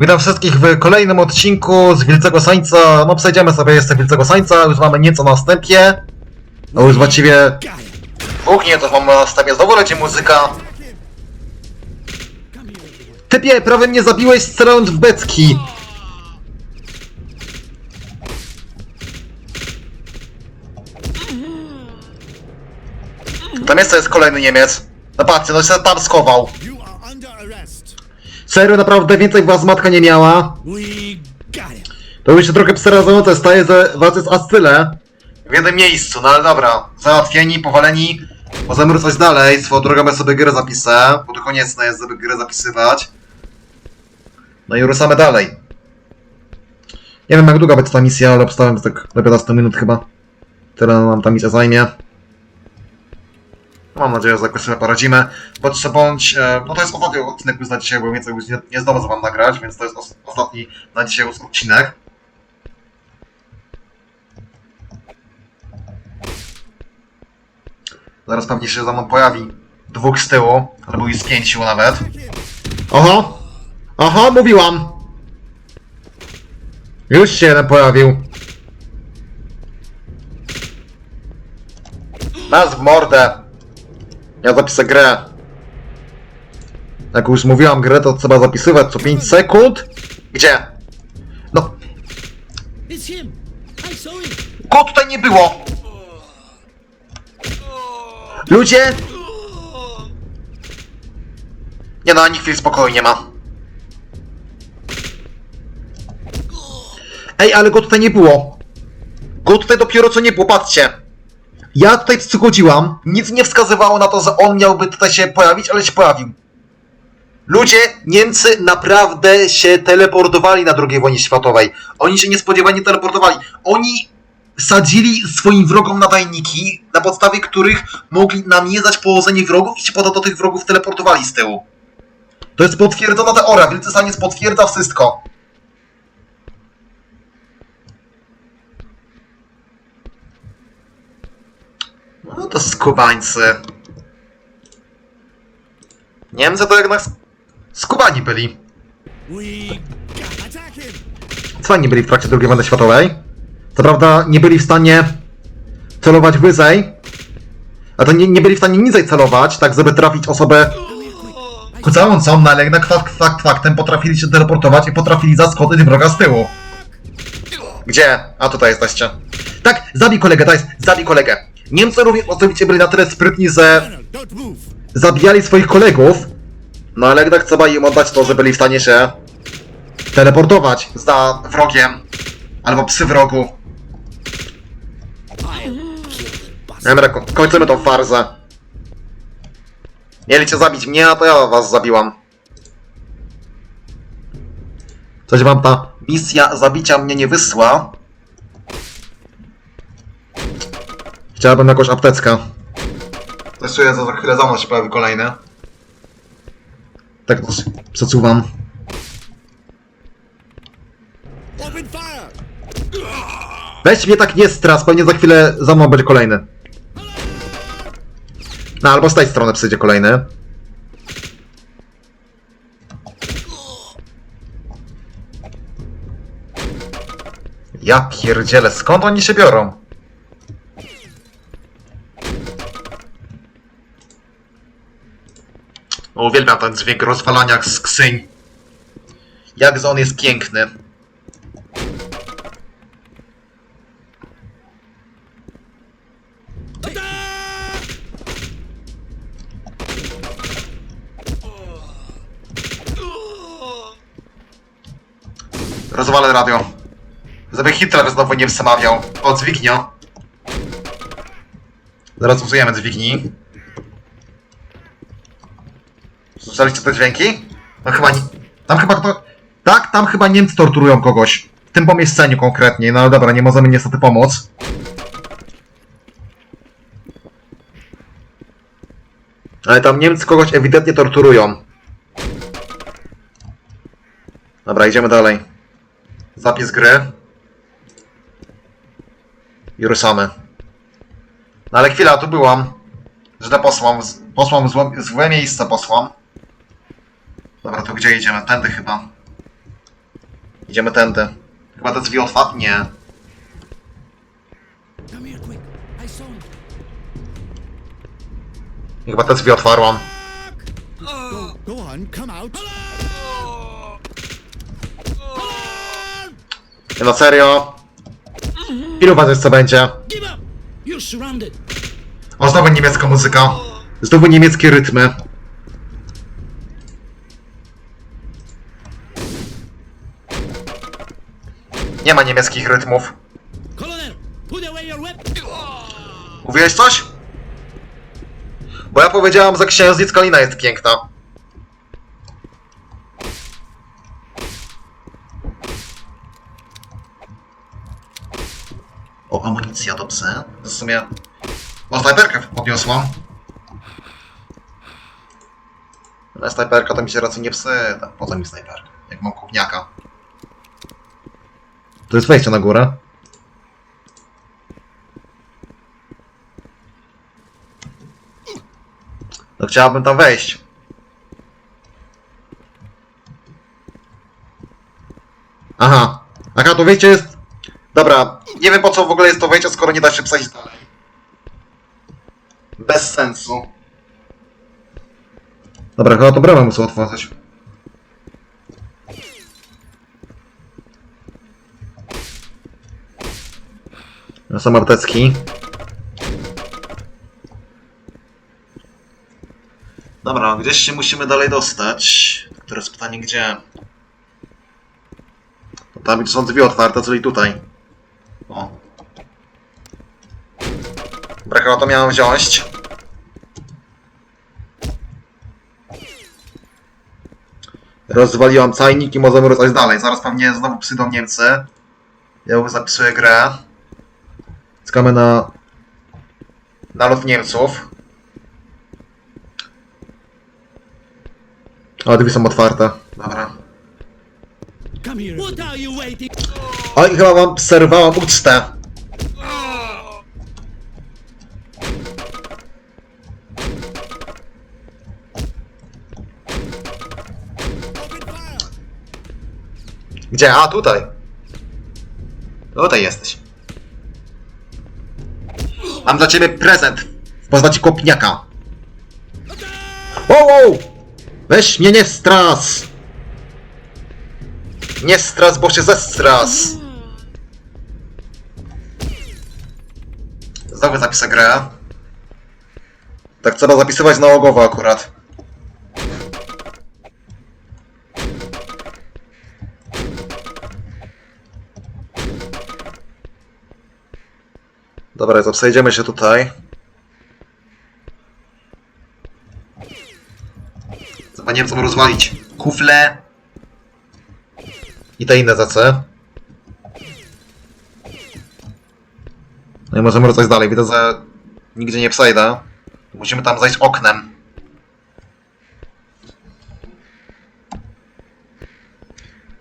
Witam wszystkich w kolejnym odcinku z Wilcego Sańca. No przejdziemy sobie jeszcze Wilcego Sańca, już mamy nieco na wstępie. No już właściwie... Uch, nie, to mamy na wstępie, znowu leci muzyka. Typie, prawie mnie zabiłeś strzelając w becki. Tam jeszcze jest kolejny Niemiec. No patrzcie, no się tam schował. Serio, naprawdę więcej was matka nie miała. We got him. To już się trochę przerażające staje, że was jest aż tyle. W jednym miejscu, no ale dobra. Załatwieni, powaleni. Możemy ruszać dalej. Swoją drogą ja sobie grę zapisę, bo to konieczne jest, żeby grę zapisywać. No i ruszamy dalej. Nie wiem jak długa będzie ta misja, ale obstałem, że tak do 15 minut chyba. Tyle nam ta misja zajmie. Mam nadzieję, że jakoś sobie poradzimy. Bądź co bądź, no to jest ostatni odcinek już na dzisiaj, bo więcej już nie, nie zdążę wam nagrać, więc to jest os ostatni na dzisiaj już odcinek. Zaraz pewnie się za mną pojawi dwóch z tyłu, albo i z pięciu nawet. Oho! Oho, mówiłam! Już się jeden pojawił. Nas w mordę! Ja zapisę grę. Jak już mówiłam grę, to trzeba zapisywać co 5 sekund. Gdzie? No, go tutaj nie było! Ludzie! Nie no, ani chwili spokoju nie ma. Ej, ale go tutaj nie było. Go tutaj dopiero co nie było, patrzcie. Ja tutaj przychodziłam, nic nie wskazywało na to, że on miałby tutaj się pojawić, ale się pojawił. Ludzie, Niemcy naprawdę się teleportowali na II wojnie światowej. Oni się niespodziewanie teleportowali. Oni sadzili swoim wrogom nadajniki, na podstawie których mogli namierzać położenie wrogów i się potem do tych wrogów teleportowali z tyłu. To jest potwierdzona teoria, Wielcy Staniec potwierdza wszystko. No to skubańcy. Niemcy to jednak sk- skubani byli. Co nie byli w trakcie II wojny światowej? Co prawda nie byli w stanie celować wyżej, a to nie, nie byli w stanie niżej celować, tak żeby trafić osobę kucającą, no ale jednak fakt, fakt faktem potrafili się teleportować i potrafili zaskoczyć wroga z tyłu. Gdzie? A tutaj jesteście. Tak, zabij kolegę, daj, zabij kolegę. Niemcy również oczywiście byli na tyle sprytni, że zabijali swoich kolegów, no ale jednak trzeba im oddać to, że byli w stanie się teleportować za wrogiem, albo psy wrogu. Dobra, ko- kończymy tą farzę. Mieliście zabić mnie, a to ja was zabiłam. Coś wam ta misja zabicia mnie nie wysła. Chciałabym jakąś apteczkę. Testuję, za za chwilę za mną się pojawi kolejny. Tak to przesuwam. Weź mnie tak nie stras, pewnie za chwilę za mną będzie kolejny. No albo z tej strony przyjdzie kolejny. Ja pierdzielę, skąd oni się biorą? Uwielbiam ten dźwięk rozwalania skrzyń. Jak on jest piękny. Rozwalę radio. Żeby Hitler znowu nie wsemawiał. O, dźwignio. Zaraz użyjemy dźwigni. Słyszeliście te dźwięki? No chyba nie... Tam chyba to... Tak, tam chyba Niemcy torturują kogoś. W tym pomieszczeniu konkretnie. No ale dobra, nie możemy niestety pomóc. Ale tam Niemcy kogoś ewidentnie torturują. Dobra, idziemy dalej. Zapis gry. I ruszamy. No ale chwila, tu byłam. Źle posłam. Posłam w złe, złe miejsce posłam. Dobra, to gdzie idziemy? Tędy chyba. Idziemy tędy. Chyba te drzwi otwarte? Nie. Come here, quick. I saw him. Chyba te drzwi otwarłam. Go, on, come out. Nie, No serio? Ilu uważasz co będzie? O, znowu niemiecka muzyka. Znowu niemieckie rytmy. Nie ma niemieckich rytmów. Mówiłeś coś? Bo ja powiedziałam, że księżnic Kalina jest piękna. O, amunicja, dobrze. W sumie... O, snajperkę podniosłam. Ale snajperka to mi się raczej nie psyda. Po co mi snajperka? Jak mam kupniaka. To jest wejście na górę. No chciałabym tam wejść. Aha. Aha, to wejście jest... Dobra, nie wiem po co w ogóle jest to wejście, skoro nie da się przejść dalej. Bez sensu. Dobra, chyba to bramę muszę otworzyć. Są apteczki. Dobra, gdzieś się musimy dalej dostać. Teraz pytanie gdzie? No tam są drzwi otwarte, czyli tutaj. O. Chyba to miałem wziąć. Rozwaliłam cajnik i możemy ruszać dalej. Zaraz pewnie znowu przyjdą Niemcy. Ja zapisuję grę. Czekamy na... Nalot Niemców. O, drzwi są otwarte. Dobra. Oj, chyba wam przerwałam ucztę. Gdzie? A, tutaj. Tutaj jesteś. Mam dla ciebie prezent w postaci kopniaka. Wow, wow! Weź mnie nie stras! Nie stras, bo się zestras! Znowu zapisę grę. Tak trzeba zapisywać nałogowo akurat. Dobra, to przejdziemy się tutaj. Chyba Niemcom rozwalić kufle i te inne zace. No i możemy ruszać dalej. Widzę, że nigdzie nie przejdę. Musimy tam zejść oknem.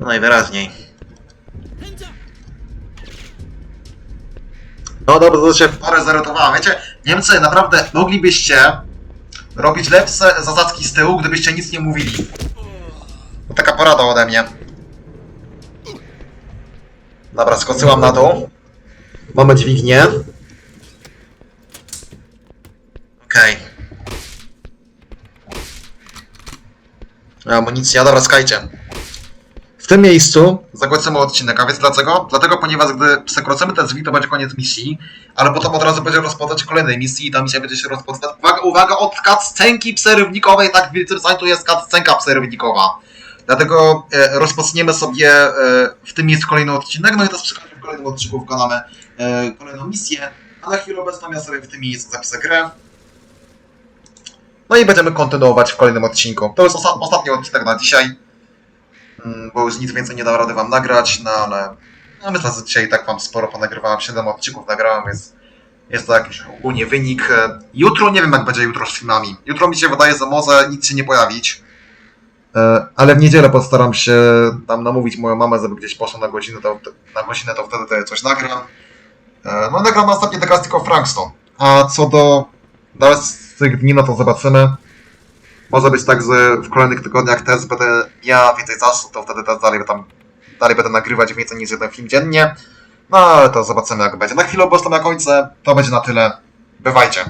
No najwyraźniej. No dobra, to się parę zarytowałem. Wiecie, Niemcy naprawdę moglibyście robić lepsze zasadzki z tyłu, gdybyście nic nie mówili. To taka porada ode mnie. Dobra, skoczyłam na dół. Mamy dźwignię. Okej. Amunicja, dobra, skajcie. W tym miejscu zakończymy odcinek, a więc dlaczego? Dlatego, ponieważ gdy przekroczymy te drzwi, to będzie koniec misji, ale potem od razu będzie rozpocząć kolejnej misji i ta misja będzie się rozpoczynać. Uwaga, uwaga, od cutscenki przerywnikowej, tak w wielkim sajtu jest cutscenka przerywnikowa. Dlatego e, rozpoczniemy sobie e, w tym miejscu kolejny odcinek, no i przy każdym kolejnym odcinku wykonamy e, kolejną misję, a na chwilę obecną ja sobie w tym miejscu zapisę grę. No i będziemy kontynuować w kolejnym odcinku. To jest osta- ostatni odcinek na dzisiaj. Mm, bo już nic więcej nie dam rady wam nagrać, no ale no myślę, że dzisiaj tak wam sporo ponagrywałem, 7 odcinków nagrałem, więc jest to jakiś ogólnie wynik. Jutro nie wiem jak będzie jutro z filmami. Jutro mi się wydaje, że może nic się nie pojawić. E, Ale w niedzielę postaram się tam namówić moją mamę, żeby gdzieś poszła na godzinę, to, na godzinę, to wtedy coś nagram. E, No nagram następnie teraz tylko Frankston. A co do dalszych dni, no to zobaczymy. Może być tak, że w kolejnych tygodniach też będę miał więcej czasu, to wtedy też dalej tam dalej będę nagrywać więcej niż jeden film dziennie. No ale to zobaczymy jak będzie. Na chwilę obecną na końcu to będzie na tyle. Bywajcie.